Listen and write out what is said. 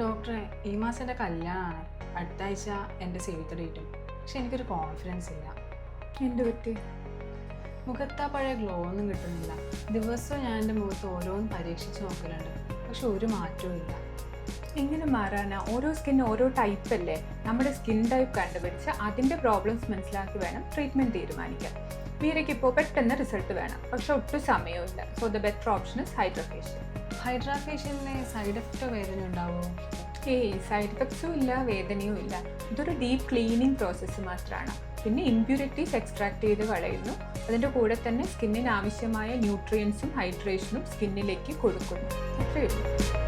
ഡോക്ടറെ ഈ മാസം എന്റെ കല്യാണമാണ് അടുത്ത ആഴ്ച എന്റെ സേവിത്ത ഡേറ്റും പക്ഷെ എനിക്കൊരു കോൺഫിഡൻസ് ഇല്ല. എന്ത് പറ്റി? മുഖത്താ പഴയ ഗ്ലോ ഒന്നും കിട്ടുന്നില്ല. ദിവസവും ഞാൻ എന്റെ മുഖത്ത് ഓരോന്നും പരീക്ഷിച്ച് നോക്കലുണ്ട്. പക്ഷെ ഒരു മാറ്റവും ഇല്ല. എങ്ങനെ മാറാനാ? ഓരോ സ്കിൻ ഓരോ ടൈപ്പ് അല്ലേ? നമ്മുടെ സ്കിൻ ടൈപ്പ് കണ്ടുപിടിച്ച് അതിന്റെ പ്രോബ്ലംസ് മനസ്സിലാക്കി വേണം ട്രീറ്റ്മെന്റ് തീരുമാനിക്കാൻ. വീരയ്ക്ക് ഇപ്പോൾ പെട്ടെന്ന് റിസൾട്ട് വേണം. പക്ഷെ ഒട്ടും സമയമില്ല so the better option is hydrofacial hydra ഫേഷ്യലിന് side എഫക്റ്റോ വേദന ഉണ്ടാവുമോ ഏയ് സൈഡ് എഫക്ട്സും ഇല്ല വേദനയും ഇല്ല. ഇതൊരു ഡീപ്പ് ക്ലീനിങ് പ്രോസസ്സ് മാത്രമാണ് പിന്നെ ഇമ്പ്യൂരിറ്റീസ് എക്സ്ട്രാക്ട് ചെയ്ത് കളയുന്നു. അതിന്റെ കൂടെ തന്നെ സ്കിന്നിന് ആവശ്യമായ ന്യൂട്രിയൻസും ഹൈഡ്രേഷനും സ്കിന്നിലേക്ക് കൊടുക്കുന്നു. അത്രയേ ഉള്ളൂ.